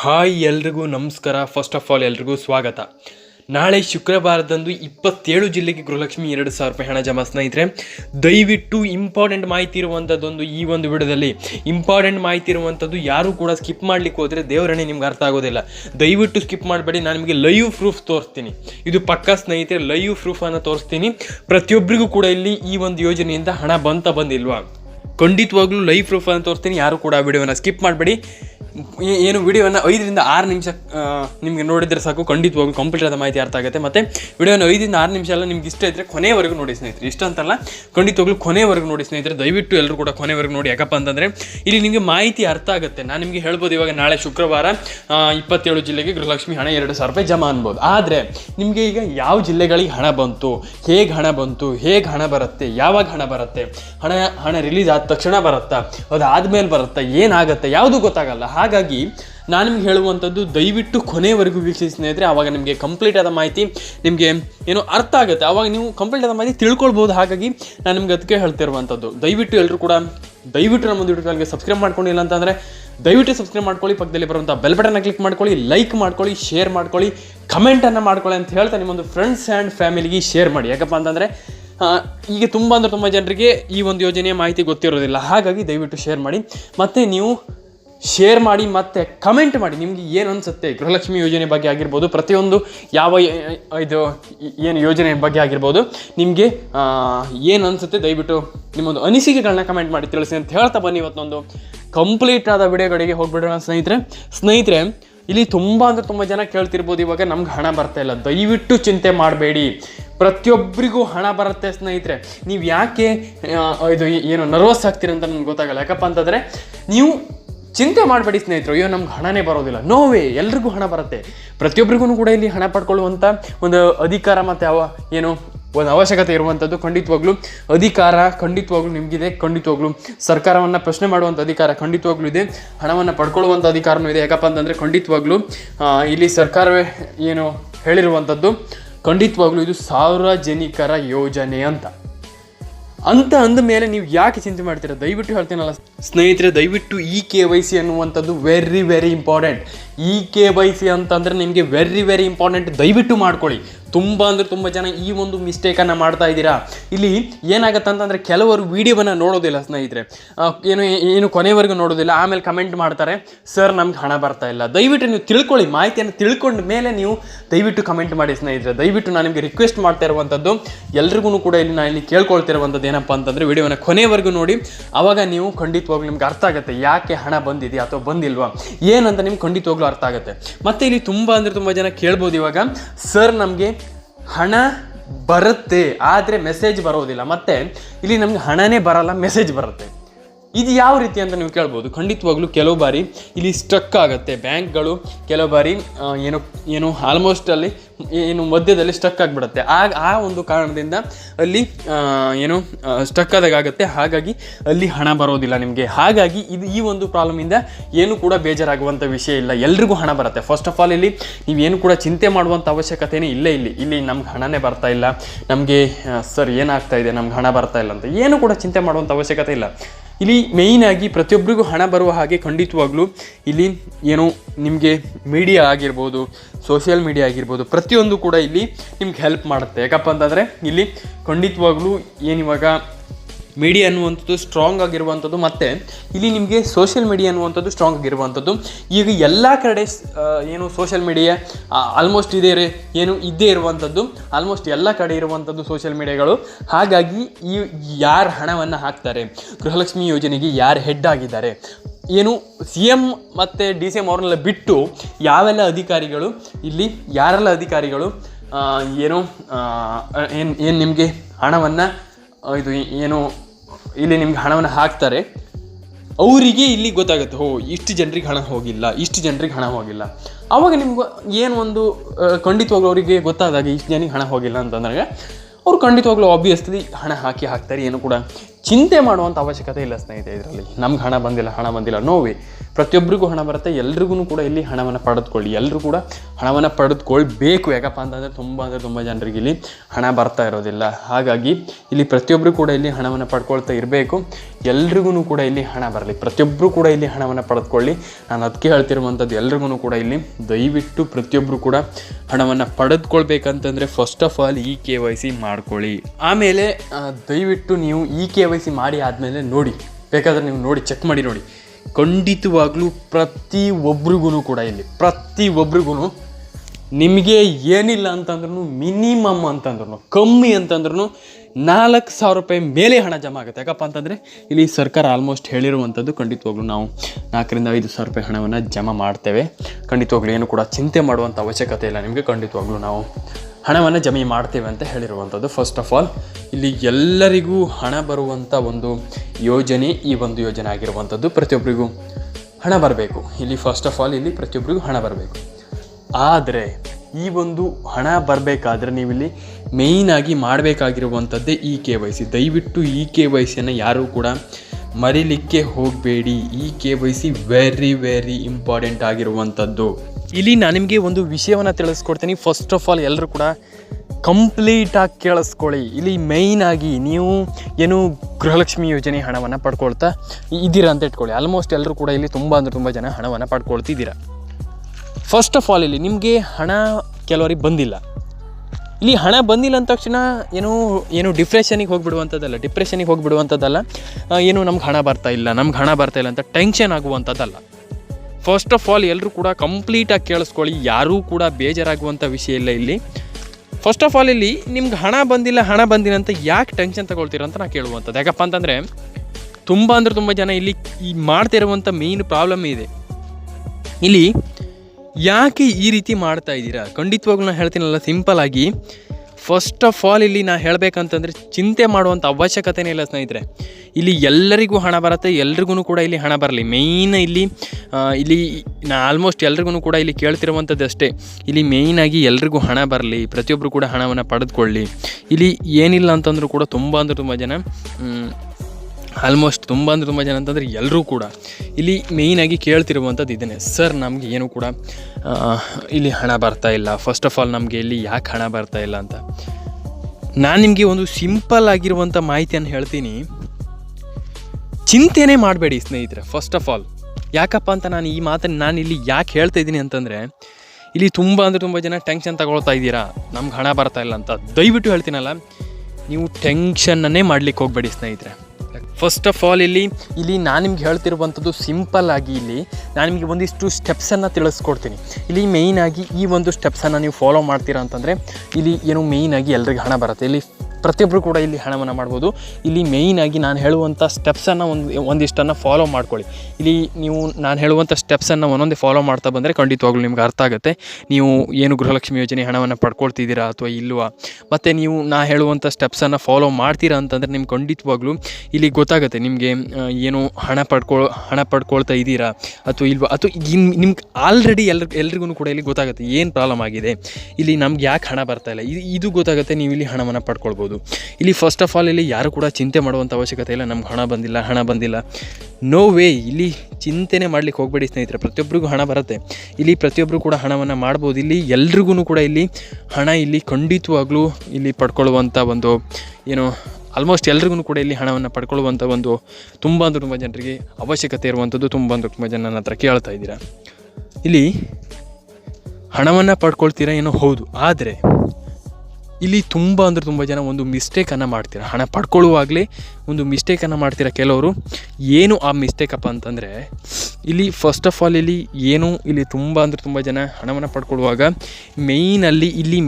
Hi ಎಲ್ರಿಗೂ ನಮಸ್ಕಾರ. First of all ಎಲ್ರಿಗೂ ಸ್ವಾಗತ. ನಾಳೆ ಶುಕ್ರವಾರದಂದು ಇಪ್ಪತ್ತೇಳು ಜಿಲ್ಲೆಗೆ ಗೃಹಲಕ್ಷ್ಮಿ ಎರಡು ಸಾವಿರ ರೂಪಾಯಿ ಹಣ ಜಮಾ. ಸ್ನೇಹಿತರೆ, ದಯವಿಟ್ಟು ಇಂಪಾರ್ಟೆಂಟ್ ಮಾಹಿತಿ ಇರುವಂಥದ್ದೊಂದು ಈ ಒಂದು ವಿಡಿಯೋದಲ್ಲಿ. ಇಂಪಾರ್ಟೆಂಟ್ ಮಾಹಿತಿ ಇರುವಂಥದ್ದು ಯಾರೂ ಕೂಡ ಸ್ಕಿಪ್ ಮಾಡ್ಲಿಕ್ಕೆ ಹೋದರೆ ದೇವರಣೆ ನಿಮ್ಗೆ ಅರ್ಥ ಆಗೋದಿಲ್ಲ. ದಯವಿಟ್ಟು ಸ್ಕಿಪ್ ಮಾಡಬೇಡಿ. ನಾನು ನಿಮಗೆ ಲೈವ್ ಪ್ರೂಫ್ ತೋರಿಸ್ತೀನಿ. ಇದು ಪಕ್ಕಾ ಸ್ನೇಹಿತರೆ ಲೈವ್ ಪ್ರೂಫನ್ನು ತೋರಿಸ್ತೀನಿ. ಪ್ರತಿಯೊಬ್ಬರಿಗೂ ಕೂಡ ಇಲ್ಲಿ ಈ ಒಂದು ಯೋಜನೆಯಿಂದ ಹಣ ಬಂತ ಬಂದಿಲ್ವಾ? ಖಂಡಿತವಾಗ್ಲೂ ಲೈವ್ ಪ್ರೂಫ್ ಅಂತ ತೋರಿಸ್ತೀನಿ. ಯಾರು ಕೂಡ ವಿಡಿಯೋನ ಸ್ಕಿಪ್ ಮಾಡಬೇಡಿ. ಏನು ವಿಡಿಯೋನ ಐದರಿಂದ ಆರು ನಿಮಿಷ ನಿಮಗೆ ನೋಡಿದರೆ ಸಾಕು. ಖಂಡಿತವಾಗ್ಲೂ ಕಂಪ್ಲೀಟ್ ಆದ ಮಾಹಿತಿ ಅರ್ಥ ಆಗುತ್ತೆ. ಮತ್ತು ವಿಡಿಯೋನ ಐದರಿಂದ ಆರು ನಿಮಿಷ ಎಲ್ಲ ನಿಮ್ಗೆ ಇಷ್ಟ ಇದ್ದರೆ ಕೊನೆವರೆಗೂ ನೋಡಿ ಸ್ನೇಹಿತರೆ. ಇಷ್ಟ ಅಂತಲ್ಲ, ಖಂಡಿತವಾಗ್ಲೂ ಕೊನೆವರೆಗೂ ನೋಡಿ ಸ್ನೇಹಿತರೆ. ದಯವಿಟ್ಟು ಎಲ್ಲರೂ ಕೂಡ ಕೊನೆವರೆಗೂ ನೋಡಿ. ಯಾಕಪ್ಪ ಅಂತಂದರೆ, ಇಲ್ಲಿ ನಿಮಗೆ ಮಾಹಿತಿ ಅರ್ಥ ಆಗುತ್ತೆ. ನಾನು ನಿಮಗೆ ಹೇಳ್ಬೋದು ಇವಾಗ ನಾಳೆ ಶುಕ್ರವಾರ ಇಪ್ಪತ್ತೇಳು ಜಿಲ್ಲೆಗೆ ಗೃಹಲಕ್ಷ್ಮಿ ಹಣ ಎರಡು ಸಾವಿರ ರೂಪಾಯಿ ಜಮಾ ಅನ್ಬೋದು. ಆದರೆ ನಿಮಗೆ ಈಗ ಯಾವ ಜಿಲ್ಲೆಗಳಿಗೆ ಹಣ ಬಂತು, ಹೇಗೆ ಹಣ ಬಂತು, ಹೇಗೆ ಹಣ ಬರುತ್ತೆ, ಯಾವಾಗ ಹಣ ಬರುತ್ತೆ, ಹಣ ಹಣ ರಿಲೀಸ್ ಆದ ತಕ್ಷಣ ಬರುತ್ತಾ, ಅದಾದ್ಮೇಲೆ ಬರುತ್ತಾ, ಏನಾಗುತ್ತೆ, ಯಾವುದು ಗೊತ್ತಾಗಲ್ಲ. ಹಾಗಾಗಿ ನಾನು ನಿಮ್ಗೆ ಹೇಳುವಂಥದ್ದು ದಯವಿಟ್ಟು ಕೊನೆವರೆಗೂ ವೀಕ್ಷಿಸಿ ಸ್ನೇಹಿತರೆ ಆವಾಗ ನಿಮಗೆ ಕಂಪ್ಲೀಟ್ ಆದ ಮಾಹಿತಿ ನಿಮಗೆ ಏನು ಅರ್ಥ ಆಗುತ್ತೆ. ಆವಾಗ ನೀವು ಕಂಪ್ಲೀಟ್ ಆದ ಮಾಹಿತಿ ತಿಳ್ಕೊಳ್ಬೋದು. ಹಾಗಾಗಿ ನಾನು ನಿಮ್ಗೆ ಅದಕ್ಕೆ ಹೇಳ್ತಿರುವಂಥದ್ದು, ದಯವಿಟ್ಟು ಎಲ್ಲರೂ ಕೂಡ ದಯವಿಟ್ಟು ನಮ್ಮ ಒಂದು ಯೂಟ್ಯೂಬ್ ಚಾನಲ್ಗೆ ಸಬ್ಸ್ಕ್ರೈಬ್ ಮಾಡ್ಕೊಂಡಿಲ್ಲ ಅಂತಂದರೆ ದಯವಿಟ್ಟು ಸಬ್ಸ್ಕ್ರೈಬ್ ಮಾಡ್ಕೊಳ್ಳಿ. ಪಕ್ಕದಲ್ಲಿ ಬರುವಂಥ ಬೆಲ್ ಬಟನ್ನ ಕ್ಲಿಕ್ ಮಾಡ್ಕೊಳ್ಳಿ ಲೈಕ್ ಮಾಡ್ಕೊಳ್ಳಿ ಶೇರ್ ಮಾಡ್ಕೊಳ್ಳಿ ಕಮೆಂಟನ್ನು ಮಾಡ್ಕೊಳ್ಳಿ ಅಂತ ಹೇಳ್ತಾ ನಿಮ್ಮೊಂದು ಫ್ರೆಂಡ್ಸ್ ಆ್ಯಂಡ್ ಫ್ಯಾಮಿಲಿಗೆ ಶೇರ್ ಮಾಡಿ. ಯಾಕಪ್ಪ ಅಂತಂದರೆ ಈಗ ತುಂಬ ಅಂದರೆ ತುಂಬ ಜನರಿಗೆ ಈ ಒಂದು ಯೋಜನೆಯ ಮಾಹಿತಿ ಗೊತ್ತಿರೋದಿಲ್ಲ. ಹಾಗಾಗಿ ದಯವಿಟ್ಟು ಶೇರ್ ಮಾಡಿ. ಮತ್ತು ನೀವು ಶೇರ್ ಮಾಡಿ ಮತ್ತು ಕಮೆಂಟ್ ಮಾಡಿ. ನಿಮಗೆ ಏನು ಅನಿಸುತ್ತೆ? ಗೃಹಲಕ್ಷ್ಮಿ ಯೋಜನೆ ಬಗ್ಗೆ ಆಗಿರ್ಬೋದು, ಪ್ರತಿಯೊಂದು ಯಾವ ಇದು, ಏನು ಯೋಜನೆ ಬಗ್ಗೆ ಆಗಿರ್ಬೋದು, ನಿಮಗೆ ಏನು ಅನಿಸುತ್ತೆ? ದಯವಿಟ್ಟು ನಿಮ್ಮೊಂದು ಅನಿಸಿಕೆಗಳನ್ನ ಕಮೆಂಟ್ ಮಾಡಿ ತಿಳಿಸಿ ಅಂತ ಹೇಳ್ತಾ ಬನ್ನಿ ಇವತ್ತೊಂದು ಕಂಪ್ಲೀಟ್ ಆದ ವಿಡಿಯೋಗಳಿಗೆ ಹೋಗ್ಬಿಡೋಣ ಸ್ನೇಹಿತರೆ. ಸ್ನೇಹಿತರೆ, ಇಲ್ಲಿ ತುಂಬ ಅಂದರೆ ತುಂಬ ಜನ ಕೇಳ್ತಿರ್ಬೋದು, ಇವಾಗ ನಮ್ಗೆ ಹಣ ಬರ್ತಾ ಇಲ್ಲ. ದಯವಿಟ್ಟು ಚಿಂತೆ ಮಾಡಬೇಡಿ. ಪ್ರತಿಯೊಬ್ಬರಿಗೂ ಹಣ ಬರುತ್ತೆ ಸ್ನೇಹಿತರೆ. ನೀವು ಯಾಕೆ ಇದು, ಏನು ನರ್ವಸ್ ಆಗ್ತೀರ ಅಂತ ನನಗೆ ಗೊತ್ತಾಗಲ್ಲ. ಯಾಕಪ್ಪ ಅಂತಂದರೆ, ನೀವು ಚಿಂತೆ ಮಾಡಬೇಡಿ ಸ್ನೇಹಿತರು, ಅಯ್ಯೋ, ನಮ್ಗೆ ಹಣನೇ ಬರೋದಿಲ್ಲ. ನೋವೇ ಎಲ್ರಿಗೂ ಹಣ ಬರುತ್ತೆ. ಪ್ರತಿಯೊಬ್ಬರಿಗೂ ಕೂಡ ಇಲ್ಲಿ ಹಣ ಪಡ್ಕೊಳ್ಳುವಂಥ ಒಂದು ಅಧಿಕಾರ ಮತ್ತು ಅವ ಏನು, ಒಂದು ಅವಶ್ಯಕತೆ ಇರುವಂಥದ್ದು ಖಂಡಿತವಾಗ್ಲೂ. ಅಧಿಕಾರ ಖಂಡಿತವಾಗ್ಲೂ ನಿಮಗಿದೆ, ಖಂಡಿತವಾಗ್ಲೂ. ಸರ್ಕಾರವನ್ನು ಪ್ರಶ್ನೆ ಮಾಡುವಂಥ ಅಧಿಕಾರ ಖಂಡಿತವಾಗ್ಲೂ ಇದೆ. ಹಣವನ್ನು ಪಡ್ಕೊಳ್ಳುವಂಥ ಅಧಿಕಾರನೂ ಇದೆ. ಯಾಕಪ್ಪ ಅಂತಂದರೆ ಖಂಡಿತವಾಗ್ಲೂ ಇಲ್ಲಿ ಸರ್ಕಾರವೇ ಏನು ಹೇಳಿರುವಂಥದ್ದು ಖಂಡಿತವಾಗ್ಲೂ ಇದು ಸಾರ್ವಜನಿಕರ ಯೋಜನೆ ಅಂತ. ಅಂತ ಅಂದ ಮೇಲೆ ನೀವು ಯಾಕೆ ಚಿಂತೆ ಮಾಡ್ತೀರಾ? ದಯವಿಟ್ಟು ಹೇಳ್ತೀನಲ್ಲ. ಸ್ನೇಹಿತರೆ, ದಯವಿಟ್ಟು ಇ ಕೆ ವೈ ಸಿ ಅನ್ನುವಂಥದ್ದು very very important E K Y C ಅಂತಂದರೆ ನಿಮಗೆ ವೆರಿ ವೆರಿ ಇಂಪಾರ್ಟೆಂಟ್ ದಯವಿಟ್ಟು ಮಾಡ್ಕೊಳ್ಳಿ. ತುಂಬ ಅಂದರೆ ತುಂಬ ಜನ ಈ ಒಂದು ಮಿಸ್ಟೇಕನ್ನು ಮಾಡ್ತಾ ಇದ್ದೀರಾ? ಇಲ್ಲಿ ಏನಾಗುತ್ತೆ ಅಂತಂದರೆ ಕೆಲವರು ವೀಡಿಯೋವನ್ನು ನೋಡೋದಿಲ್ಲ ಸ್ನೇಹಿತರೆ. ಏನು ಏನು ಕೊನೆವರೆಗೂ ನೋಡೋದಿಲ್ಲ, ಆಮೇಲೆ ಕಮೆಂಟ್ ಮಾಡ್ತಾರೆ, ಸರ್, ನಮ್ಗೆ ಹಣ ಬರ್ತಾ ಇಲ್ಲ. ದಯವಿಟ್ಟು ನೀವು ತಿಳ್ಕೊಳ್ಳಿ, ಮಾಹಿತಿಯನ್ನು ತಿಳ್ಕೊಂಡ ಮೇಲೆ ನೀವು ದಯವಿಟ್ಟು ಕಮೆಂಟ್ ಮಾಡಿ ಸ್ನೇಹಿತರೆ. ದಯವಿಟ್ಟು ನಾನು ನಿಮಗೆ ರಿಕ್ವೆಸ್ಟ್ ಮಾಡ್ತಾ ಇರುವಂಥದ್ದು ಎಲ್ರಿಗೂ ಕೂಡ ಇಲ್ಲಿ ನಾನು ಇಲ್ಲಿ ಕೇಳ್ಕೊಳ್ತಿರುವಂಥದ್ದು ಏನಪ್ಪ ಅಂತಂದರೆ ವಿಡಿಯೋನ ಕೊನೆವರೆಗೂ ನೋಡಿ. ಆವಾಗ ನೀವು ಖಂಡಿತವಾಗ್ಲೂ ನಿಮ್ಗೆ ಅರ್ಥ ಆಗುತ್ತೆ, ಯಾಕೆ ಹಣ ಬಂದಿದೆಯಾ ಅಥವಾ ಬಂದಿಲ್ವಾ? ಏನಂತ ನಿಮ್ಗೆ ಖಂಡಿತವಾಗ್ಲೂ ಅರ್ಥ ಆಗುತ್ತೆ. ಮತ್ತು ಇಲ್ಲಿ ತುಂಬ ಅಂದರೆ ತುಂಬ ಜನ ಕೇಳ್ಬೋದು ಇವಾಗ, ಸರ್, ನಮಗೆ ಹಣ ಬರುತ್ತೆ, ಆದರೆ ಮೆಸೇಜ್ ಬರೋದಿಲ್ಲ. ಮತ್ತು ಇಲ್ಲಿ ನಮಗೆ ಹಣನೇ ಬರಲ್ಲ ಮೆಸೇಜ್ ಬರುತ್ತೆ. ಇದು ಯಾವ ರೀತಿ ಅಂತ ನೀವು ಕೇಳ್ಬೋದು? ಖಂಡಿತವಾಗ್ಲೂ ಕೆಲವು ಬಾರಿ ಇಲ್ಲಿ ಸ್ಟಕ್ ಆಗುತ್ತೆ. ಬ್ಯಾಂಕ್ಗಳು ಕೆಲವು ಬಾರಿ ಏನು ಏನು ಆಲ್ಮೋಸ್ಟ್ ಅಲ್ಲಿ ಏನು ಮಧ್ಯದಲ್ಲಿ ಸ್ಟಕ್ ಆಗಿಬಿಡುತ್ತೆ. ಆಗ ಆ ಒಂದು ಕಾರಣದಿಂದ ಅಲ್ಲಿ ಏನು ಸ್ಟಕ್ ಆದಾಗುತ್ತೆ ಹಾಗಾಗಿ ಅಲ್ಲಿ ಹಣ ಬರೋದಿಲ್ಲ ನಿಮಗೆ. ಹಾಗಾಗಿ ಇದು ಈ ಒಂದು ಪ್ರಾಬ್ಲಮಿಂದ ಏನು ಕೂಡ ಬೇಜಾರಾಗುವಂಥ ವಿಷಯ ಇಲ್ಲ. ಎಲ್ರಿಗೂ ಹಣ ಬರುತ್ತೆ. ಫಸ್ಟ್ ಆಫ್ ಆಲ್ ಇಲ್ಲಿ ನೀವೇನು ಕೂಡ ಚಿಂತೆ ಮಾಡುವಂಥ ಅವಶ್ಯಕತೆನೇ ಇಲ್ಲೇ ಇಲ್ಲಿ. ಇಲ್ಲಿ ನಮ್ಗೆ ಹಣನೇ ಬರ್ತಾ ಇಲ್ಲ. ನಮಗೆ ಸರ್, ಏನಾಗ್ತಾ ಇದೆ? ನಮ್ಗೆ ಹಣ ಬರ್ತಾ ಇಲ್ಲ ಅಂತ. ಏನು ಕೂಡ ಚಿಂತೆ ಮಾಡುವಂಥ ಅವಶ್ಯಕತೆ ಇಲ್ಲ. ಇಲ್ಲಿ ಮೇಯ್ನಾಗಿ ಪ್ರತಿಯೊಬ್ಬರಿಗೂ ಹಣ ಬರುವ ಹಾಗೆ ಖಂಡಿತವಾಗ್ಲೂ ಇಲ್ಲಿ, ಏನು, ನಿಮಗೆ ಮೀಡಿಯಾ ಆಗಿರ್ಬೋದು ಸೋಷಿಯಲ್ ಮೀಡಿಯಾ ಆಗಿರ್ಬೋದು ಪ್ರತಿಯೊಂದು ಕೂಡ ಇಲ್ಲಿ ನಿಮ್ಗೆ ಹೆಲ್ಪ್ ಮಾಡುತ್ತೆ. ಯಾಕಪ್ಪ ಅಂತಂದರೆ ಇಲ್ಲಿ ಖಂಡಿತವಾಗ್ಲೂ ಏನಿವಾಗ ಮೀಡಿಯಾ ಅನ್ನುವಂಥದ್ದು ಸ್ಟ್ರಾಂಗ್ ಆಗಿರುವಂಥದ್ದು ಮತ್ತು ಇಲ್ಲಿ ನಿಮಗೆ ಸೋಷಿಯಲ್ ಮೀಡಿಯಾ ಅನ್ನುವಂಥದ್ದು ಸ್ಟ್ರಾಂಗ್ ಆಗಿರುವಂಥದ್ದು. ಈಗ ಎಲ್ಲ ಕಡೆ ಏನು ಸೋಷಿಯಲ್ ಮೀಡಿಯಾ ಆಲ್ಮೋಸ್ಟ್ ಇದೇ ಏನು ಇದ್ದೇ ಇರುವಂಥದ್ದು. ಆಲ್ಮೋಸ್ಟ್ ಎಲ್ಲ ಕಡೆ ಇರುವಂಥದ್ದು ಸೋಷಿಯಲ್ ಮೀಡಿಯಾಗಳು ಹಾಗಾಗಿ ಈ ಯಾರು ಹಣವನ್ನು ಹಾಕ್ತಾರೆ? ಗೃಹಲಕ್ಷ್ಮಿ ಯೋಜನೆಗೆ ಯಾರು ಹೆಡ್ ಆಗಿದ್ದಾರೆ? ಏನು ಸಿ ಎಂ ಮತ್ತು ಡಿ ಸಿ ಎಂ ಅವ್ರನ್ನೆಲ್ಲ ಬಿಟ್ಟು ಯಾವೆಲ್ಲ ಅಧಿಕಾರಿಗಳು? ಇಲ್ಲಿ ಯಾರೆಲ್ಲ ಅಧಿಕಾರಿಗಳು? ಏನು ಏನು ಏನು ನಿಮಗೆ ಹಣವನ್ನು ಇದು, ಏನು ಇಲ್ಲಿ ನಿಮ್ಗೆ ಹಣವನ್ನು ಹಾಕ್ತಾರೆ. ಅವರಿಗೆ ಇಲ್ಲಿ ಗೊತ್ತಾಗುತ್ತೆ ಹೋ ಇಷ್ಟು ಜನರಿಗೆ ಹಣ ಹೋಗಿಲ್ಲ, ಇಷ್ಟು ಜನರಿಗೆ ಹಣ ಹೋಗಿಲ್ಲ. ಆವಾಗ ನಿಮ್ಗೆ ಏನು ಒಂದು ಖಂಡಿತವಾಗ್ಲೂ ಅವರಿಗೆ ಗೊತ್ತಾದಾಗ ಇಷ್ಟು ಜನಕ್ಕೆ ಹಣ ಹೋಗಿಲ್ಲ ಅಂತಂದಾಗ ಅವ್ರು ಖಂಡಿತವಾಗ್ಲೂ ಆಬ್ವಿಯಸ್ಲಿ ಹಣ ಹಾಕಿ ಹಾಕ್ತಾರೆ, ಏನು ಕೂಡ. ಚಿಂತೆ ಮಾಡುವಂಥ ಅವಶ್ಯಕತೆ ಇಲ್ಲ ಸ್ನೇಹಿತರೆ ಇದರಲ್ಲಿ. ನಮ್ಗೆ ಹಣ ಬಂದಿಲ್ಲ ಹಣ ಬಂದಿಲ್ಲ ನೋವೇ. ಪ್ರತಿಯೊಬ್ಬರಿಗೂ ಹಣ ಬರುತ್ತೆ ಎಲ್ರಿಗೂ ಕೂಡ ಇಲ್ಲಿ ಹಣವನ್ನು ಪಡೆದುಕೊಳ್ಳಿ. ಎಲ್ಲರೂ ಕೂಡ ಹಣವನ್ನು ಪಡೆದುಕೊಳ್ಬೇಕು. ಯಾಕಪ್ಪ ಅಂತಂದರೆ ತುಂಬ ಅಂದರೆ ತುಂಬ ಜನರಿಗೆ ಇಲ್ಲಿ ಹಣ ಬರ್ತಾ ಇರೋದಿಲ್ಲ. ಹಾಗಾಗಿ ಇಲ್ಲಿ ಪ್ರತಿಯೊಬ್ಬರು ಕೂಡ ಇಲ್ಲಿ ಹಣವನ್ನು ಪಡ್ಕೊಳ್ತಾ ಇರಬೇಕು. ಎಲ್ರಿಗೂ ಕೂಡ ಇಲ್ಲಿ ಹಣ ಬರಲಿ. ಪ್ರತಿಯೊಬ್ಬರು ಕೂಡ ಇಲ್ಲಿ ಹಣವನ್ನು ಪಡೆದುಕೊಳ್ಳಿ. ನಾನು ಅದಕ್ಕೆ ಹೇಳ್ತಿರುವಂಥದ್ದು ಎಲ್ರಿಗೂ ಕೂಡ ಇಲ್ಲಿ ದಯವಿಟ್ಟು ಪ್ರತಿಯೊಬ್ಬರು ಕೂಡ ಹಣವನ್ನು ಪಡೆದುಕೊಳ್ಬೇಕಂತಂದರೆ first of all E K Y C ಮಾಡ್ಕೊಳ್ಳಿ. ಆಮೇಲೆ ದಯವಿಟ್ಟು ನೀವು ಇ ಕೆ ವೈ ಮಾಡಿ ಆದಮೇಲೆ ನೋಡಿ. ಬೇಕಾದರೆ ನೀವು ನೋಡಿ ಚೆಕ್ ಮಾಡಿ ನೋಡಿ. ಖಂಡಿತವಾಗ್ಲೂ ಪ್ರತಿ ಒಬ್ರಿಗೂ ಕೂಡ ಇಲ್ಲಿ, ಪ್ರತಿ ಒಬ್ರಿಗೂ ನಿಮಗೆ ಏನಿಲ್ಲ ಅಂತಂದ್ರೂ ಮಿನಿಮಮ್ ಅಂತಂದ್ರೂ ಕಮ್ಮಿ ಅಂತಂದ್ರೂ ನಾಲ್ಕು ಸಾವಿರ ರೂಪಾಯಿ ಮೇಲೆ ಹಣ ಜಮಾ ಆಗುತ್ತೆ. ಯಾಕಪ್ಪ ಅಂತಂದರೆ ಇಲ್ಲಿ ಸರ್ಕಾರ ಆಲ್ಮೋಸ್ಟ್ ಹೇಳಿರುವಂಥದ್ದು ಖಂಡಿತವಾಗ್ಲೂ ನಾವು ನಾಲ್ಕರಿಂದ ಐದು ಸಾವಿರ ರೂಪಾಯಿ ಹಣವನ್ನು ಜಮಾ ಮಾಡ್ತೇವೆ. ಖಂಡಿತವಾಗ್ಲೂ ಏನು ಕೂಡ ಚಿಂತೆ ಮಾಡುವಂಥ ಅವಶ್ಯಕತೆ ಇಲ್ಲ ನಿಮಗೆ. ಖಂಡಿತವಾಗ್ಲೂ ನಾವು ಹಣವನ್ನು ಜಮೆ ಮಾಡ್ತೇವೆ ಅಂತ ಹೇಳಿರುವಂಥದ್ದು. ಫಸ್ಟ್ ಆಫ್ ಆಲ್ ಇಲ್ಲಿ ಎಲ್ಲರಿಗೂ ಹಣ ಬರುವಂಥ ಒಂದು ಯೋಜನೆ ಈ ಒಂದು ಯೋಜನೆ ಆಗಿರುವಂಥದ್ದು. ಪ್ರತಿಯೊಬ್ಬರಿಗೂ ಹಣ ಬರಬೇಕು. ಇಲ್ಲಿ ಫಸ್ಟ್ ಆಫ್ ಆಲ್ ಇಲ್ಲಿ ಪ್ರತಿಯೊಬ್ಬರಿಗೂ ಹಣ ಬರಬೇಕು. ಆದರೆ ಈ ಒಂದು ಹಣ ಬರಬೇಕಾದ್ರೆ ನೀವಿಲ್ಲಿ ಮೇಯ್ನಾಗಿ ಮಾಡಬೇಕಾಗಿರುವಂಥದ್ದೇ ಈ ಕೆ ವೈ ಸಿ. ದಯವಿಟ್ಟು ಈ ಕೆ ವೈ ಸಿಯನ್ನು ಯಾರೂ ಕೂಡ ಮರಿಲಿಕ್ಕೆ ಹೋಗಬೇಡಿ. E K Y C very very important ಆಗಿರುವಂಥದ್ದು. ಇಲ್ಲಿ ನಾನು ನಿಮಗೆ ಒಂದು ವಿಷಯವನ್ನು ತಿಳಿಸ್ಕೊಡ್ತೀನಿ. ಫಸ್ಟ್ ಆಫ್ ಆಲ್ ಎಲ್ಲರೂ ಕೂಡ ಕಂಪ್ಲೀಟಾಗಿ ಕೇಳಿಸ್ಕೊಳ್ಳಿ. ಇಲ್ಲಿ ಮೇಯ್ನಾಗಿ ನೀವು ಏನು ಗೃಹಲಕ್ಷ್ಮಿ ಯೋಜನೆ ಹಣವನ್ನು ಪಡ್ಕೊಳ್ತಾ ಇದ್ದೀರಾ ಅಂತ ಇಟ್ಕೊಳ್ಳಿ. ಆಲ್ಮೋಸ್ಟ್ ಎಲ್ಲರೂ ಕೂಡ ಇಲ್ಲಿ ತುಂಬ ಅಂದರೆ ತುಂಬ ಜನ ಹಣವನ್ನು ಪಡ್ಕೊಳ್ತಿದ್ದೀರಾ. ಫಸ್ಟ್ ಆಫ್ ಆಲ್ ಇಲ್ಲಿ ನಿಮಗೆ ಹಣ ಕೆಲವರಿಗೆ ಬಂದಿಲ್ಲ. ಇಲ್ಲಿ ಹಣ ಬಂದಿಲ್ಲ ಅಂದ ತಕ್ಷಣ ಏನು ಏನು ಡಿಪ್ರೆಷನಿಗೆ ಹೋಗಿಬಿಡುವಂಥದ್ದಲ್ಲ ಡಿಪ್ರೆಷನಿಗೆ ಹೋಗಿಬಿಡುವಂಥದ್ದಲ್ಲ ಏನು ನಮ್ಗೆ ಹಣ ಬರ್ತಾ ಇಲ್ಲ, ನಮ್ಗೆ ಹಣ ಬರ್ತಾ ಇಲ್ಲ ಅಂತ ಟೆನ್ಷನ್ ಆಗುವಂಥದ್ದಲ್ಲ ಫಸ್ಟ್ ಆಫ್ ಆಲ್ ಎಲ್ಲರೂ ಕೂಡ ಕಂಪ್ಲೀಟಾಗಿ ಕೇಳಿಸ್ಕೊಳ್ಳಿ. ಯಾರೂ ಕೂಡ ಬೇಜಾರಾಗುವಂಥ ವಿಷಯ ಇಲ್ಲ ಇಲ್ಲಿ. ಫಸ್ಟ್ ಆಫ್ ಆಲ್ ಇಲ್ಲಿ ನಿಮ್ಗೆ ಹಣ ಬಂದಿಲ್ಲ ಹಣ ಬಂದಿಲ್ಲ ಅಂತ ಯಾಕೆ ಟೆನ್ಷನ್ ತಗೊಳ್ತೀರ ಅಂತ ನಾನು ಕೇಳುವಂಥದ್ದು. ಯಾಕಪ್ಪ ಅಂತಂದರೆ, ತುಂಬ ಅಂದರೆ ತುಂಬ ಜನ ಇಲ್ಲಿ ಈ ಮಾಡ್ತಿರುವಂಥ ಮೇಯ್ನ್ ಪ್ರಾಬ್ಲಮ್ ಇದೆ. ಇಲ್ಲಿ ಯಾಕೆ ಈ ರೀತಿ ಮಾಡ್ತಾ ಇದ್ದೀರಾ? ಖಂಡಿತವಾಗ್ಲೂ ನಾನು ಹೇಳ್ತೀನಲ್ಲ ಸಿಂಪಲ್ ಆಗಿ. ಫಸ್ಟ್ ಆಫ್ ಆಲ್ ಇಲ್ಲಿ ನಾ ಹೇಳಬೇಕಂತಂದರೆ ಚಿಂತೆ ಮಾಡುವಂಥ ಅವಶ್ಯಕತೆನೇ ಇಲ್ಲ ಸ್ನೇಹಿತರೆ. ಇಲ್ಲಿ ಎಲ್ಲರಿಗೂ ಹಣ ಬರುತ್ತೆ ಎಲ್ರಿಗೂ ಕೂಡ ಇಲ್ಲಿ ಹಣ ಬರಲಿ. ಮೇಯ್ನ್ ಇಲ್ಲಿ ಇಲ್ಲಿ ನಾ ಆಲ್ಮೋಸ್ಟ್ ಎಲ್ರಿಗೂ ಕೂಡ ಇಲ್ಲಿ ಕೇಳ್ತಿರುವಂಥದ್ದು ಅಷ್ಟೇ. ಇಲ್ಲಿ ಮೇಯ್ನಾಗಿ ಎಲ್ರಿಗೂ ಹಣ ಬರಲಿ ಪ್ರತಿಯೊಬ್ಬರು ಕೂಡ ಹಣವನ್ನು ಪಡೆದುಕೊಳ್ಳಿ. ಇಲ್ಲಿ ಏನಿಲ್ಲ ಅಂತಂದರೂ ಕೂಡ ತುಂಬ ಅಂದರೆ ತುಂಬ ಜನ ಆಲ್ಮೋಸ್ಟ್ ತುಂಬ ಅಂದರೆ ತುಂಬ ಜನ ಅಂತಂದರೆ ಎಲ್ಲರೂ ಕೂಡ. ಇಲ್ಲಿ ಮೇಯ್ನಾಗಿ ಕೇಳ್ತಿರುವಂಥದ್ದು ಇದನ್ನೇ. ಸರ್ ನಮಗೆ ಏನು ಕೂಡ ಇಲ್ಲಿ ಹಣ ಬರ್ತಾ ಇಲ್ಲ. ಫಸ್ಟ್ ಆಫ್ ಆಲ್ ನಮಗೆ ಇಲ್ಲಿ ಯಾಕೆ ಹಣ ಬರ್ತಾ ಇಲ್ಲ ಅಂತ. ನಾನು ನಿಮಗೆ ಒಂದು ಸಿಂಪಲ್ ಆಗಿರುವಂಥ ಮಾಹಿತಿಯನ್ನು ಹೇಳ್ತೀನಿ. ಚಿಂತೆನೇ ಮಾಡಬೇಡಿ ಸ್ನೇಹಿತರೆ ಫಸ್ಟ್ ಆಫ್ ಆಲ್ ಯಾಕಪ್ಪ ಅಂತ ನಾನು ಈ ಮಾತನ್ನು ನಾನು ಇಲ್ಲಿ ಯಾಕೆ ಹೇಳ್ತಾ ಇದ್ದೀನಿ ಅಂತಂದರೆ, ಇಲ್ಲಿ ತುಂಬ ಅಂದರೆ ತುಂಬ ಜನ ಟೆನ್ಷನ್ ತಗೊಳ್ತಾ ಇದ್ದೀರಾ? ನಮ್ಗೆ ಹಣ ಬರ್ತಾ ಇಲ್ಲ ಅಂತ. ದಯವಿಟ್ಟು ಹೇಳ್ತೀನಲ್ಲ, ನೀವು ಟೆನ್ಷನ್ನನ್ನೇ ಮಾಡ್ಲಿಕ್ಕೆ ಹೋಗಬೇಡಿ ಸ್ನೇಹಿತರೆ. ಫಸ್ಟ್ ಆಫ್ ಆಲ್ ಇಲ್ಲಿ ಇಲ್ಲಿ ನಾನು ನಿಮ್ಗೆ ಹೇಳ್ತಿರುವಂಥದ್ದು ಸಿಂಪಲ್ ಆಗಿ ಇಲ್ಲಿ ನಾನು ನಿಮಗೆ ಒಂದಿಷ್ಟು ಸ್ಟೆಪ್ಸನ್ನು ತಿಳಿಸ್ಕೊಡ್ತೀನಿ. ಇಲ್ಲಿ ಮೇಯ್ನಾಗಿ ಈ ಒಂದು ಸ್ಟೆಪ್ಸನ್ನು ನೀವು ಫಾಲೋ ಮಾಡ್ತೀರಾ ಅಂತಂದರೆ ಇಲ್ಲಿ ಏನು ಮೇಯ್ನಾಗಿ ಎಲ್ರಿಗೂ ಹಣ ಬರುತ್ತೆ. ಇಲ್ಲಿ ಪ್ರತಿಯೊಬ್ಬರು ಕೂಡ ಇಲ್ಲಿ ಹಣವನ್ನು ಮಾಡ್ಬೋದು. ಇಲ್ಲಿ ಮೇಯ್ನಾಗಿ ನಾನು ಹೇಳುವಂಥ ಸ್ಟೆಪ್ಸನ್ನು ಒಂದು, ಒಂದಿಷ್ಟನ್ನು ಫಾಲೋ ಮಾಡ್ಕೊಳ್ಳಿ. ಇಲ್ಲಿ ನೀವು, ನಾನು ಹೇಳುವಂಥ ಸ್ಟೆಪ್ಸನ್ನು ಒಂದೊಂದೇ ಫಾಲೋ ಮಾಡ್ತಾ ಬಂದರೆ ಖಂಡಿತವಾಗ್ಲೂ ನಿಮ್ಗೆ ಅರ್ಥ ಆಗುತ್ತೆ. ನೀವು ಏನು ಗೃಹಲಕ್ಷ್ಮಿ ಯೋಜನೆ ಹಣವನ್ನು ಪಡ್ಕೊಳ್ತಿದ್ದೀರಾ ಅಥವಾ ಇಲ್ವಾ? ಮತ್ತು ನೀವು, ನಾ ಹೇಳುವಂಥ ಸ್ಟೆಪ್ಸನ್ನು ಫಾಲೋ ಮಾಡ್ತೀರಾ ಅಂತಂದರೆ ನಿಮ್ಗೆ ಖಂಡಿತವಾಗ್ಲೂ ಇಲ್ಲಿ ಗೊತ್ತಾಗುತ್ತೆ ನಿಮಗೆ ಏನು ಹಣ ಪಡ್ಕೊಳ್, ಹಣ ಪಡ್ಕೊಳ್ತಾ ಇದ್ದೀರಾ ಅಥವಾ ಇಲ್ವಾ? ಅಥವಾ ನಿಮ್ಗೆ ಆಲ್ರೆಡಿ ಎಲ್ರಿ, ಎಲ್ರಿಗೂ ಕೂಡ ಇಲ್ಲಿ ಗೊತ್ತಾಗುತ್ತೆ ಏನು ಪ್ರಾಬ್ಲಮ್ ಆಗಿದೆ. ಇಲ್ಲಿ ನಮ್ಗೆ ಯಾಕೆ ಹಣ ಬರ್ತಾ ಇಲ್ಲ? ಇದು ಇದು ಗೊತ್ತಾಗುತ್ತೆ ನೀವು ಇಲ್ಲಿ ಹಣವನ್ನು ಪಡ್ಕೊಳ್ಬೋದು. ಇಲ್ಲಿ ಫಸ್ಟ್ ಆಫ್ ಆಲ್ ಇಲ್ಲಿ ಯಾರು ಕೂಡ ಚಿಂತೆ ಮಾಡುವಂಥ ಅವಶ್ಯಕತೆ ಇಲ್ಲ. ನಮ್ಗೆ ಹಣ ಬಂದಿಲ್ಲ ಹಣ ಬಂದಿಲ್ಲ. ನೋ ವೇ ಇಲ್ಲಿ ಚಿಂತೆನೆ ಮಾಡ್ಲಿಕ್ಕೆ ಹೋಗಬೇಡಿ ಸ್ನೇಹಿತರೆ. ಪ್ರತಿಯೊಬ್ಬರಿಗೂ ಹಣ ಬರುತ್ತೆ. ಇಲ್ಲಿ ಪ್ರತಿಯೊಬ್ಬರು ಕೂಡ ಹಣವನ್ನು ಮಾಡ್ಬೋದು. ಇಲ್ಲಿ ಎಲ್ರಿಗೂ ಕೂಡ ಇಲ್ಲಿ ಹಣ ಇಲ್ಲಿ ಖಂಡಿತವಾಗ್ಲೂ ಇಲ್ಲಿ ಪಡ್ಕೊಳ್ಳುವಂಥ ಒಂದು, ಏನು ಆಲ್ಮೋಸ್ಟ್ ಎಲ್ರಿಗೂ ಕೂಡ ಇಲ್ಲಿ ಹಣವನ್ನು ಪಡ್ಕೊಳ್ಳುವಂಥ ಒಂದು ತುಂಬ ಅಂದ್ರೆ ತುಂಬ ಜನರಿಗೆ ಅವಶ್ಯಕತೆ ಇರುವಂಥದ್ದು ತುಂಬ ಅಂದ್ರೆ ತುಂಬ ಜನ ನನ್ನ ಹತ್ರ ಕೇಳ್ತಾ ಇದ್ದೀರಾ. ಇಲ್ಲಿ ಹಣವನ್ನು ಪಡ್ಕೊಳ್ತೀರಾ ಏನೋ ಹೌದು. ಆದರೆ ಇಲ್ಲಿ ತುಂಬ ಅಂದರೆ ತುಂಬ ಜನ ಒಂದು ಮಿಸ್ಟೇಕನ್ನು ಮಾಡ್ತೀರಾ. ಹಣ ಪಡ್ಕೊಳ್ಳುವಾಗಲೇ ಒಂದು ಮಿಸ್ಟೇಕನ್ನು ಮಾಡ್ತೀರಾ ಕೆಲವರು. ಏನು ಆ ಮಿಸ್ಟೇಕಪ್ಪ ಅಂತಂದರೆ, ಇಲ್ಲಿ ಫಸ್ಟ್ ಆಫ್ ಆಲ್ ಇಲ್ಲಿ ಏನು, ಇಲ್ಲಿ ತುಂಬ ಅಂದರೆ ತುಂಬ ಜನ ಹಣವನ್ನು ಪಡ್ಕೊಳ್ಳುವಾಗ ಮೇಯ್ನಲ್ಲಿ ಇಲ್ಲಿ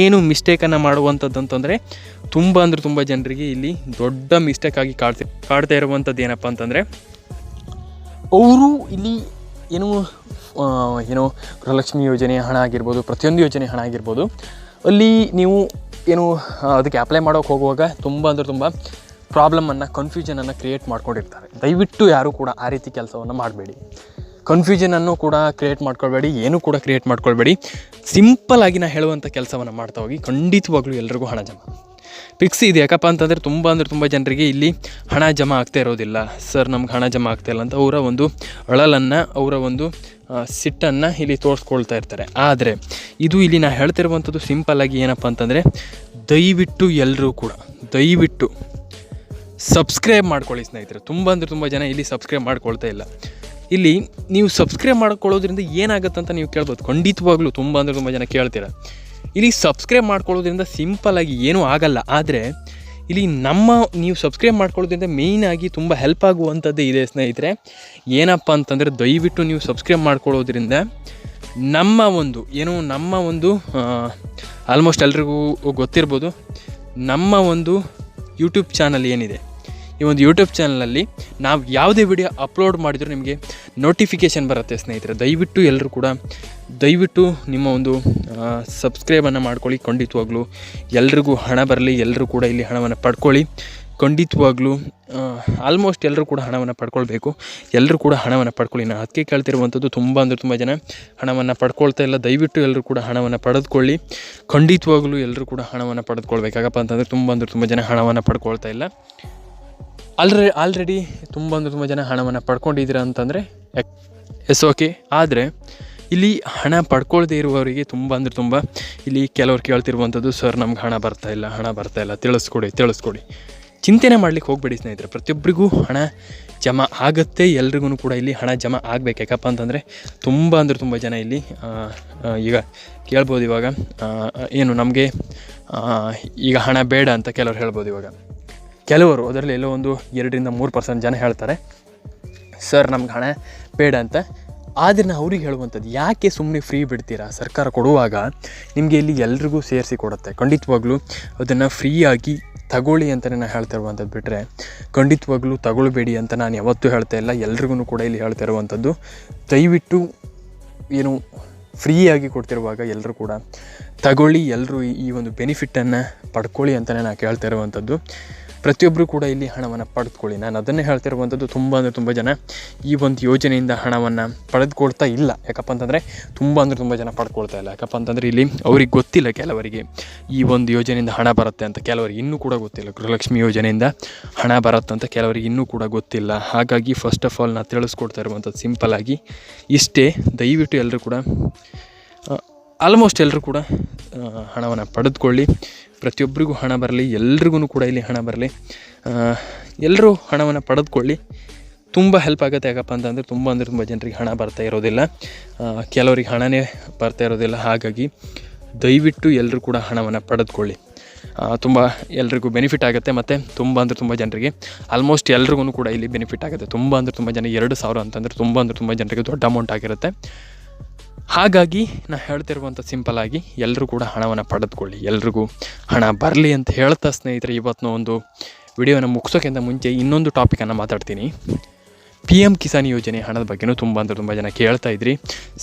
ಏನು ಮಿಸ್ಟೇಕನ್ನು ಮಾಡುವಂಥದ್ದು ಅಂತಂದರೆ, ತುಂಬ ಅಂದರೆ ತುಂಬ ಜನರಿಗೆ ಇಲ್ಲಿ ದೊಡ್ಡ ಮಿಸ್ಟೇಕ್ ಆಗಿ ಕಾಡ್ತಿ, ಕಾಡ್ತಾ ಇರುವಂಥದ್ದು ಏನಪ್ಪ ಅಂತಂದರೆ, ಅವರು ಇಲ್ಲಿ ಏನು ಏನೋ ಗೃಹಲಕ್ಷ್ಮಿ ಯೋಜನೆ ಹಣ ಆಗಿರ್ಬೋದು, ಪ್ರತಿಯೊಂದು ಯೋಜನೆ ಹಣ ಆಗಿರ್ಬೋದು ಅಲ್ಲಿ ನೀವು ಏನು ಅದಕ್ಕೆ ಅಪ್ಲೈ ಮಾಡೋಕ್ಕೆ ಹೋಗುವಾಗ ತುಂಬ ಅಂದರೆ ತುಂಬ ಪ್ರಾಬ್ಲಮನ್ನು ಕನ್ಫ್ಯೂಷನನ್ನು ಕ್ರಿಯೇಟ್ ಮಾಡ್ಕೊಂಡಿರ್ತಾರೆ. ದಯವಿಟ್ಟು ಯಾರೂ ಕೂಡ ಆ ರೀತಿ ಕೆಲಸವನ್ನು ಮಾಡಬೇಡಿ. ಕನ್ಫ್ಯೂಷನನ್ನು ಕೂಡ ಕ್ರಿಯೇಟ್ ಮಾಡ್ಕೊಳ್ಬೇಡಿ, ಏನೂ ಕೂಡ ಕ್ರಿಯೇಟ್ ಮಾಡ್ಕೊಳ್ಬೇಡಿ. ಸಿಂಪಲ್ ಆಗಿ ನಾ ಹೇಳುವಂಥ ಕೆಲಸವನ್ನು ಮಾಡ್ತಾ ಹೋಗಿ ಖಂಡಿತವಾಗ್ಲೂ ಎಲ್ರಿಗೂ ಹಣ ಜಮಾ. ಫಿಕ್ಸ್ ಇದೆ. ಯಾಕಪ್ಪ ಅಂತಂದರೆ ತುಂಬ ಅಂದರೆ ತುಂಬ ಜನರಿಗೆ ಇಲ್ಲಿ ಹಣ ಜಮಾ ಆಗ್ತಾ ಇರೋದಿಲ್ಲ. ಸರ್ ನಮ್ಗೆ ಹಣ ಜಮಾ ಆಗ್ತಾ ಇಲ್ಲ ಅಂತ ಅವರ ಒಂದು ಅಳಲನ್ನು, ಅವರ ಒಂದು ಸಿಟ್ಟನ್ನು ಇಲ್ಲಿ ತೋರಿಸ್ಕೊಳ್ತಾ ಇರ್ತಾರೆ. ಆದರೆ ಇದು ಇಲ್ಲಿ ನಾನು ಹೇಳ್ತಿರುವಂಥದ್ದು ಸಿಂಪಲ್ಲಾಗಿ ಏನಪ್ಪ ಅಂತಂದರೆ ದಯವಿಟ್ಟು ಎಲ್ಲರೂ ಕೂಡ, ದಯವಿಟ್ಟು ಸಬ್ಸ್ಕ್ರೈಬ್ ಮಾಡ್ಕೊಳ್ಳಿ ಸ್ನೇಹಿತರೆ. ತುಂಬ ಅಂದರೆ ತುಂಬ ಜನ ಇಲ್ಲಿ ಸಬ್ಸ್ಕ್ರೈಬ್ ಮಾಡ್ಕೊಳ್ತಾ ಇಲ್ಲ. ಇಲ್ಲಿ ನೀವು ಸಬ್ಸ್ಕ್ರೈಬ್ ಮಾಡ್ಕೊಳ್ಳೋದ್ರಿಂದ ಏನಾಗುತ್ತೆ ಅಂತ ನೀವು ಕೇಳ್ಬೋದು. ಖಂಡಿತವಾಗ್ಲೂ ತುಂಬ ಅಂದರೆ ತುಂಬ ಜನ ಕೇಳ್ತೀರ. ಇಲ್ಲಿ ಸಬ್ಸ್ಕ್ರೈಬ್ ಮಾಡ್ಕೊಳ್ಳೋದ್ರಿಂದ ಸಿಂಪಲ್ಲಾಗಿ ಏನೂ ಆಗಲ್ಲ, ಆದರೆ ಇಲ್ಲಿ ನಮ್ಮ, ನೀವು ಸಬ್ಸ್ಕ್ರೈಬ್ ಮಾಡ್ಕೊಳ್ಳೋದ್ರಿಂದ ಮೇಯ್ನಾಗಿ ತುಂಬ ಹೆಲ್ಪ್ ಆಗುವಂಥದ್ದೇ ಇದೆ ಸ್ನೇಹಿತರೆ. ಏನಪ್ಪ ಅಂತಂದರೆ ದಯವಿಟ್ಟು ನೀವು ಸಬ್ಸ್ಕ್ರೈಬ್ ಮಾಡ್ಕೊಳ್ಳೋದ್ರಿಂದ ನಮ್ಮ ಒಂದು, ಏನು ನಮ್ಮ ಒಂದು ಆಲ್ಮೋಸ್ಟ್ ಎಲ್ರಿಗೂ ಗೊತ್ತಿರ್ಬೋದು, ನಮ್ಮ ಒಂದು ಯೂಟ್ಯೂಬ್ ಚಾನಲ್ ಏನಿದೆ. ಈ ಒಂದು ಯೂಟ್ಯೂಬ್ ಚಾನಲಲ್ಲಿ ನಾವು ಯಾವುದೇ ವಿಡಿಯೋ ಅಪ್ಲೋಡ್ ಮಾಡಿದರೂ ನಿಮಗೆ ನೋಟಿಫಿಕೇಷನ್ ಬರುತ್ತೆ ಸ್ನೇಹಿತರೆ. ದಯವಿಟ್ಟು ಎಲ್ಲರೂ ಕೂಡ ದಯವಿಟ್ಟು ನಿಮ್ಮ ಒಂದು ಸಬ್ಸ್ಕ್ರೈಬನ್ನು ಮಾಡ್ಕೊಳ್ಳಿ. ಖಂಡಿತವಾಗ್ಲೂ ಎಲ್ರಿಗೂ ಹಣ ಬರಲಿ ಎಲ್ಲರೂ ಕೂಡ ಇಲ್ಲಿ ಹಣವನ್ನು ಪಡ್ಕೊಳ್ಳಿ. ಖಂಡಿತವಾಗ್ಲೂ ಆಲ್ಮೋಸ್ಟ್ ಎಲ್ಲರೂ ಕೂಡ ಹಣವನ್ನು ಪಡ್ಕೊಳ್ಬೇಕು. ಎಲ್ಲರೂ ಕೂಡ ಹಣವನ್ನು ಪಡ್ಕೊಳ್ಳಿ. ನಾನು ಅದಕ್ಕೆ ಕೇಳ್ತಿರುವಂಥದ್ದು ತುಂಬ ಅಂದರೆ ತುಂಬ ಜನ ಹಣವನ್ನು ಪಡ್ಕೊಳ್ತಾ ಇಲ್ಲ. ದಯವಿಟ್ಟು ಎಲ್ಲರೂ ಕೂಡ ಹಣವನ್ನು ಪಡೆದುಕೊಳ್ಳಿ. ಖಂಡಿತವಾಗ್ಲೂ ಎಲ್ಲರೂ ಕೂಡ ಹಣವನ್ನು ಪಡೆದುಕೊಳ್ಬೇಕಾಗಪ್ಪ ಅಂತಂದರೆ ತುಂಬ ಅಂದರೆ ತುಂಬ ಜನ ಹಣವನ್ನು ಪಡ್ಕೊಳ್ತಾ ಇಲ್ಲ. ಆಲ್ರೆ ಆಲ್ರೆಡಿ ತುಂಬ ಅಂದರೆ ತುಂಬ ಜನ ಹಣವನ್ನು ಪಡ್ಕೊಂಡಿದ್ದೀರಾ ಅಂತಂದರೆ ಎಸ್, ಓಕೆ. ಆದರೆ ಇಲ್ಲಿ ಹಣ ಪಡ್ಕೊಳ್ಳದೇ ಇರುವವರಿಗೆ ತುಂಬ ಅಂದರೆ ತುಂಬ ಇಲ್ಲಿ ಕೆಲವ್ರು ಕೇಳ್ತಿರುವಂಥದ್ದು ಸರ್, ನಮ್ಗೆ ಹಣ ಬರ್ತಾ ಇಲ್ಲ, ಹಣ ಬರ್ತಾ ಇಲ್ಲ, ತಿಳಿಸ್ಕೊಡಿ ತಿಳಿಸ್ಕೊಡಿ. ಚಿಂತೆನೆ ಮಾಡಲಿಕ್ಕೆ ಹೋಗಬೇಡಿ ಸ್ನೇಹಿತರೆ. ಪ್ರತಿಯೊಬ್ಬರಿಗೂ ಹಣ ಜಮಾ ಆಗುತ್ತೆ ಎಲ್ರಿಗೂ ಕೂಡ ಇಲ್ಲಿ ಹಣ ಜಮಾ ಆಗಬೇಕು. ಯಾಕಪ್ಪ ಅಂತಂದರೆ ತುಂಬ ಅಂದರೆ ತುಂಬ ಜನ ಇಲ್ಲಿ ಈಗ ಕೇಳ್ಬೋದು ಇವಾಗ ಏನು ನಮಗೆ ಈಗ ಹಣ ಬೇಡ ಅಂತ ಕೆಲವ್ರು ಹೇಳ್ಬೋದು ಇವಾಗ. ಕೆಲವರು ಅದರಲ್ಲಿ ಎಲ್ಲೋ ಒಂದು ಎರಡರಿಂದ ಮೂರು ಪರ್ಸೆಂಟ್ ಜನ ಹೇಳ್ತಾರೆ, ಸರ್, ನಮ್ಗೆ ಹಣ ಬೇಡ ಅಂತ. ಆದರೆ ನಾನು ಅವ್ರಿಗೆ ಹೇಳುವಂಥದ್ದು, ಯಾಕೆ ಸುಮ್ಮನೆ ಫ್ರೀ ಬಿಡ್ತೀರಾ? ಸರ್ಕಾರ ಕೊಡುವಾಗ ನಿಮಗೆ ಇಲ್ಲಿ ಎಲ್ರಿಗೂ ಸೇರಿಸಿ ಕೊಡುತ್ತೆ. ಖಂಡಿತವಾಗ್ಲೂ ಅದನ್ನು ಫ್ರೀಯಾಗಿ ತಗೊಳ್ಳಿ ಅಂತಲೇ ನಾನು ಹೇಳ್ತಾ ಇರುವಂಥದ್ದು ಬಿಟ್ಟರೆ ಖಂಡಿತವಾಗ್ಲೂ ತಗೊಳ್ಬೇಡಿ ಅಂತ ನಾನು ಯಾವತ್ತೂ ಹೇಳ್ತಾ ಇಲ್ಲ. ಎಲ್ರಿಗೂ ಕೂಡ ಇಲ್ಲಿ ಹೇಳ್ತಾ ಇರುವಂಥದ್ದು, ದಯವಿಟ್ಟು ಏನು ಫ್ರೀಯಾಗಿ ಕೊಡ್ತಿರುವಾಗ ಎಲ್ಲರೂ ಕೂಡ ತಗೊಳ್ಳಿ ಎಲ್ಲರೂ ಈ ಒಂದು ಬೆನಿಫಿಟ್ಟನ್ನು ಪಡ್ಕೊಳ್ಳಿ ಅಂತಲೇ ನಾನು ಕೇಳ್ತಾ ಇರುವಂಥದ್ದು. ಪ್ರತಿಯೊಬ್ಬರು ಕೂಡ ಇಲ್ಲಿ ಹಣವನ್ನು ಪಡೆದುಕೊಳ್ಳಿ. ನಾನು ಅದನ್ನೇ ಹೇಳ್ತಿರುವಂಥದ್ದು ತುಂಬ ಅಂದರೆ ತುಂಬ ಜನ ಈ ಒಂದು ಯೋಜನೆಯಿಂದ ಹಣವನ್ನು ಪಡೆದುಕೊಳ್ತಾ ಇಲ್ಲ. ಯಾಕಪ್ಪ ಅಂತಂದರೆ ತುಂಬ ಅಂದರೆ ತುಂಬ ಜನ ಪಡ್ಕೊಳ್ತಾ ಇಲ್ಲ. ಯಾಕಪ್ಪ ಅಂತಂದರೆ ಇಲ್ಲಿ ಅವ್ರಿಗೆ ಗೊತ್ತಿಲ್ಲ ಕೆಲವರಿಗೆ ಈ ಒಂದು ಯೋಜನೆಯಿಂದ ಹಣ ಬರುತ್ತೆ ಅಂತ. ಕೆಲವರಿಗೆ ಇನ್ನೂ ಕೂಡ ಗೊತ್ತಿಲ್ಲ. ಗೃಹಲಕ್ಷ್ಮಿ ಯೋಜನೆಯಿಂದ ಹಣ ಬರುತ್ತೆ ಅಂತ ಕೆಲವರಿಗೆ ಇನ್ನೂ ಕೂಡ ಗೊತ್ತಿಲ್ಲ. ಹಾಗಾಗಿ ಫಸ್ಟ್ ಆಫ್ ಆಲ್ ನಾನು ತಿಳಿಸ್ಕೊಡ್ತಾ ಇರುವಂಥದ್ದು ಸಿಂಪಲ್ಲಾಗಿ ಇಷ್ಟೇ. ದಯವಿಟ್ಟು ಎಲ್ಲರೂ ಕೂಡ ಆಲ್ಮೋಸ್ಟ್ ಎಲ್ಲರೂ ಕೂಡ ಹಣವನ್ನು ಪಡೆದುಕೊಳ್ಳಿ. ಪ್ರತಿಯೊಬ್ಬರಿಗೂ ಹಣ ಬರಲಿ, ಎಲ್ರಿಗೂ ಕೂಡ ಇಲ್ಲಿ ಹಣ ಬರಲಿ. ಎಲ್ಲರೂ ಹಣವನ್ನು ಪಡೆದುಕೊಳ್ಳಿ. ತುಂಬ ಹೆಲ್ಪ್ ಆಗುತ್ತೆ ಯಾಕಪ್ಪ ಅಂತಂದರೆ ತುಂಬ ಅಂದರೆ ತುಂಬ ಜನರಿಗೆ ಹಣ ಬರ್ತಾ ಇರೋದಿಲ್ಲ. ಕೆಲವರಿಗೆ ಹಣನೇ ಬರ್ತಾ ಇರೋದಿಲ್ಲ. ಹಾಗಾಗಿ ದಯವಿಟ್ಟು ಎಲ್ಲರೂ ಕೂಡ ಹಣವನ್ನು ಪಡೆದುಕೊಳ್ಳಿ. ತುಂಬ ಎಲ್ರಿಗೂ ಬೆನಿಫಿಟ್ ಆಗುತ್ತೆ ಮತ್ತು ತುಂಬ ಅಂದರೆ ತುಂಬ ಜನರಿಗೆ ಆಲ್ಮೋಸ್ಟ್ ಎಲ್ರಿಗೂ ಕೂಡ ಇಲ್ಲಿ ಬೆನಿಫಿಟ್ ಆಗುತ್ತೆ. ತುಂಬ ಅಂದರೆ ತುಂಬ ಜನ ಎರಡು ಸಾವಿರ ಅಂತಂದರೆ ತುಂಬ ಅಂದರೆ ತುಂಬ ಜನರಿಗೆ ದೊಡ್ಡ ಅಮೌಂಟ್ ಆಗಿರುತ್ತೆ. ಹಾಗಾಗಿ ನಾ ಹೇಳ್ತಿರುವಂಥ ಸಿಂಪಲ್ಲಾಗಿ ಎಲ್ಲರೂ ಕೂಡ ಹಣವನ್ನು ಪಡೆದುಕೊಳ್ಳಿ. ಎಲ್ರಿಗೂ ಹಣ ಬರಲಿ ಅಂತ ಹೇಳ್ತಾ ಸ್ನೇಹಿತರೆ ಇವತ್ತಿನ ಒಂದು ವಿಡಿಯೋನ ಮುಗಿಸೋಕ್ಕಿಂತ ಮುಂಚೆ ಇನ್ನೊಂದು ಟಾಪಿಕನ್ನು ಮಾತಾಡ್ತೀನಿ. ಪಿ ಎಂ ಕಿಸಾನ್ ಯೋಜನೆ ಹಣದ ಬಗ್ಗೆನೂ ತುಂಬ ಅಂದರೆ ತುಂಬ ಜನ ಕೇಳ್ತಾ ಇದ್ರಿ.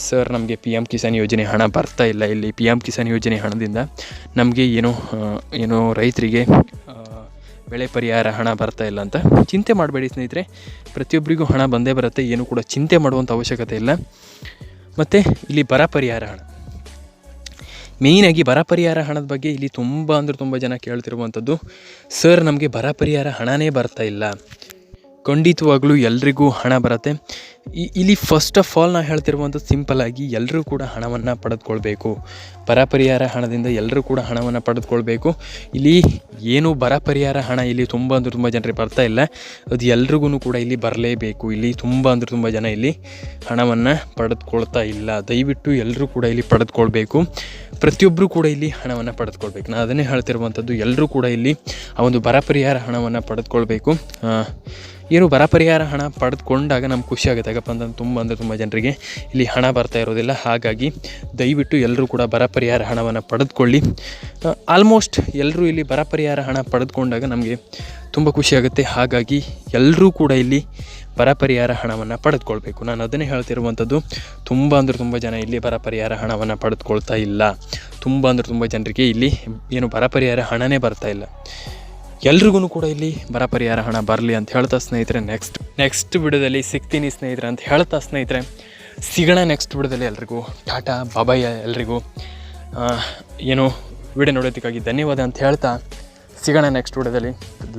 ಸರ್ ನಮಗೆ ಪಿ ಎಂ ಕಿಸಾನ್ ಯೋಜನೆ ಹಣ ಬರ್ತಾ ಇಲ್ಲ. ಇಲ್ಲಿ ಪಿ ಎಂ ಕಿಸಾನ್ ಯೋಜನೆ ಹಣದಿಂದ ನಮಗೆ ಏನೋ ಏನು ರೈತರಿಗೆ ಬೆಳೆ ಪರಿಹಾರ ಹಣ ಬರ್ತಾ ಇಲ್ಲ ಅಂತ ಚಿಂತೆ ಮಾಡಬೇಡಿ ಸ್ನೇಹಿತರೆ. ಪ್ರತಿಯೊಬ್ಬರಿಗೂ ಹಣ ಬಂದೇ ಬರುತ್ತೆ. ಏನು ಕೂಡ ಚಿಂತೆ ಮಾಡುವಂಥ ಅವಶ್ಯಕತೆ ಇಲ್ಲ. ಮತ್ತು ಇಲ್ಲಿ ಬರ ಪರಿಹಾರ ಹಣ. ಮೇಯ್ನಾಗಿ ಬರ ಪರಿಹಾರ ಹಣದ ಬಗ್ಗೆ ಇಲ್ಲಿ ತುಂಬ ಅಂದರೆ ತುಂಬ ಜನ ಕೇಳ್ತಿರುವಂಥದ್ದು ಸರ್, ನಮಗೆ ಬರ ಪರಿಹಾರ ಹಣನೇ ಬರ್ತಾ ಇಲ್ಲ. ಖಂಡಿತವಾಗಲೂ ಎಲ್ರಿಗೂ ಹಣ ಬರುತ್ತೆ. ಇ- ಇಲ್ಲಿ ಫಸ್ಟ್ ಆಫ್ ಆಲ್ ನಾ ಹೇಳ್ತಿರುವಂಥದ್ದು ಸಿಂಪಲ್ಲಾಗಿ ಎಲ್ಲರೂ ಕೂಡ ಹಣವನ್ನು ಪಡೆದುಕೊಳ್ಬೇಕು. ಬರ ಪರಿಹಾರ ಹಣದಿಂದ ಎಲ್ಲರೂ ಕೂಡ ಹಣವನ್ನು ಪಡೆದುಕೊಳ್ಬೇಕು. ಇಲ್ಲಿ ಏನು ಬರ ಪರಿಹಾರ ಹಣ ಇಲ್ಲಿ ತುಂಬ ಅಂದರೆ ತುಂಬ ಜನರಿಗೆ ಬರ್ತಾ ಇಲ್ಲ. ಅದು ಎಲ್ರಿಗೂ ಕೂಡ ಇಲ್ಲಿ ಬರಲೇಬೇಕು. ಇಲ್ಲಿ ತುಂಬ ಅಂದ್ರೆ ತುಂಬ ಜನ ಇಲ್ಲಿ ಹಣವನ್ನು ಪಡೆದುಕೊಳ್ತಾ ಇಲ್ಲ. ದಯವಿಟ್ಟು ಎಲ್ಲರೂ ಕೂಡ ಇಲ್ಲಿ ಪಡೆದುಕೊಳ್ಬೇಕು. ಪ್ರತಿಯೊಬ್ಬರೂ ಕೂಡ ಇಲ್ಲಿ ಹಣವನ್ನು ಪಡೆದುಕೊಳ್ಬೇಕು. ನಾನು ಅದನ್ನೇ ಹೇಳ್ತಿರುವಂಥದ್ದು ಎಲ್ಲರೂ ಕೂಡ ಇಲ್ಲಿ ಆ ಒಂದು ಬರ ಪರಿಹಾರ ಹಣವನ್ನು ಪಡೆದುಕೊಳ್ಬೇಕು. ಏನು ಬರ ಪರಿಹಾರ ಹಣ ಪಡೆದುಕೊಂಡಾಗ ನಮ್ಗೆ ಖುಷಿ ಆಗುತ್ತೆ. ಯಾಕಪ್ಪ ಅಂತಂದ್ರೆ ತುಂಬ ಅಂದರೆ ತುಂಬ ಜನರಿಗೆ ಇಲ್ಲಿ ಹಣ ಬರ್ತಾ ಇರೋದಿಲ್ಲ. ಹಾಗಾಗಿ ದಯವಿಟ್ಟು ಎಲ್ಲರೂ ಕೂಡ ಬರ ಪರಿಹಾರ ಹಣವನ್ನು ಪಡೆದುಕೊಳ್ಳಿ. ಆಲ್ಮೋಸ್ಟ್ ಎಲ್ಲರೂ ಇಲ್ಲಿ ಬರ ಪರಿಹಾರ ಹಣ ಪಡೆದುಕೊಂಡಾಗ ನಮಗೆ ತುಂಬ ಖುಷಿ ಆಗುತ್ತೆ. ಹಾಗಾಗಿ ಎಲ್ಲರೂ ಕೂಡ ಇಲ್ಲಿ ಬರ ಪರಿಹಾರ ಹಣವನ್ನು ಪಡೆದುಕೊಳ್ಬೇಕು. ನಾನು ಅದನ್ನೇ ಹೇಳ್ತಿರುವಂಥದ್ದು, ತುಂಬ ಅಂದರೆ ತುಂಬ ಜನ ಇಲ್ಲಿ ಬರ ಪರಿಹಾರ ಹಣವನ್ನು ಪಡೆದುಕೊಳ್ತಾ ಇಲ್ಲ. ತುಂಬ ಅಂದರೆ ತುಂಬ ಜನರಿಗೆ ಇಲ್ಲಿ ಏನು ಬರ ಪರಿಹಾರ ಹಣವೇ ಬರ್ತಾ ಇಲ್ಲ. ಎಲ್ರಿಗೂ ಕೂಡ ಇಲ್ಲಿ ಬರ ಪರಿಹಾರ ಹಣ ಬರಲಿ ಅಂತ ಹೇಳ್ತಾ ಸ್ನೇಹಿತರೆ ನೆಕ್ಸ್ಟ್ ನೆಕ್ಸ್ಟ್ ವಿಡಿಯೋದಲ್ಲಿ ಸಿಗ್ತೀನಿ ಸ್ನೇಹಿತರೆ ಅಂತ ಹೇಳ್ತಾ ಸ್ನೇಹಿತರೆ, ಸಿಗೋಣ ನೆಕ್ಸ್ಟ್ ವಿಡಿಯೋದಲ್ಲಿ ಎಲ್ರಿಗೂ. ಟಾಟಾ ಬಾಬಾಯ್ ಎಲ್ರಿಗೂ. ಏನು ವಿಡಿಯೋ ನೋಡೋದಕ್ಕಾಗಿ ಧನ್ಯವಾದ ಅಂತ ಹೇಳ್ತಾ ಸಿಗೋಣ ನೆಕ್ಸ್ಟ್ ವಿಡಿಯೋದಲ್ಲಿ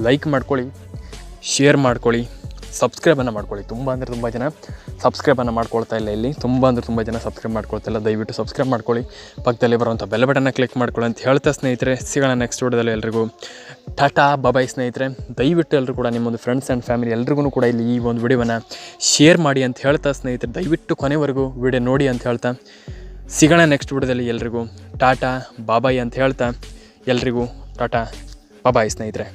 ಲೈಕ್ ಮಾಡ್ಕೊಳ್ಳಿ ಶೇರ್ ಮಾಡ್ಕೊಳ್ಳಿ. ಸಬ್ಸ್ಕ್ರೈಬನ್ನು ಮಾಡ್ಕೊಳ್ಳಿ. ತುಂಬ ಅಂದರೆ ತುಂಬ ಜನ ಸಬ್ಸ್ಕ್ರೈಬನ್ನು ಮಾಡ್ಕೊಳ್ತಾ ಇಲ್ಲ ಇಲ್ಲಿ. ತುಂಬ ಅಂದರೆ ತುಂಬ ಜನ ಸಬ್ಸ್ಕ್ರೈಬ್ ಮಾಡ್ಕೊಳ್ತಾ ಇಲ್ಲ. ದಯವಿಟ್ಟು ಸಬ್ಸ್ಕ್ರೈಬ್ ಮಾಡ್ಕೊಳ್ಳಿ. ಪಕ್ಕದಲ್ಲಿ ಬರುವಂಥ ಬೆಲ್ ಬಟನ್ನ ಕ್ಲಿಕ್ ಮಾಡ್ಕೊಳ್ಳಿ ಅಂತ ಹೇಳ್ತಾ ಸ್ನೇಹಿತರೆ, ಸಿಗೋಣ ನೆಕ್ಸ್ಟ್ ವಿಡಿಯೋದಲ್ಲಿ ಎಲ್ರಿಗೂ. ಟಾಟಾ ಬಾಬಾಯ್ ಸ್ನೇಹಿತರೆ. ದಯವಿಟ್ಟು ಎಲ್ಲರೂ ಕೂಡ ನಿಮ್ಮೊಂದು ಫ್ರೆಂಡ್ಸ್ ಆ್ಯಂಡ್ ಫ್ಯಾಮಿಲಿ ಎಲ್ರಿಗೂ ಕೂಡ ಇಲ್ಲಿ ಈ ಒಂದು ವಿಡಿಯೋವನ್ನು ಶೇರ್ ಮಾಡಿ ಅಂತ ಹೇಳ್ತಾ ಸ್ನೇಹಿತರೆ, ದಯವಿಟ್ಟು ಕೊನೆವರೆಗೂ ವಿಡಿಯೋ ನೋಡಿ ಅಂತ ಹೇಳ್ತಾ. ಸಿಗೋಣ ನೆಕ್ಸ್ಟ್ ವಿಡಿಯೋದಲ್ಲಿ ಎಲ್ರಿಗೂ. ಟಾಟಾ ಬಾಬಾಯ್ ಅಂತ ಹೇಳ್ತಾ ಎಲ್ರಿಗೂ. ಟಾಟಾ ಬಾಬಾಯ್ ಸ್ನೇಹಿತರೆ.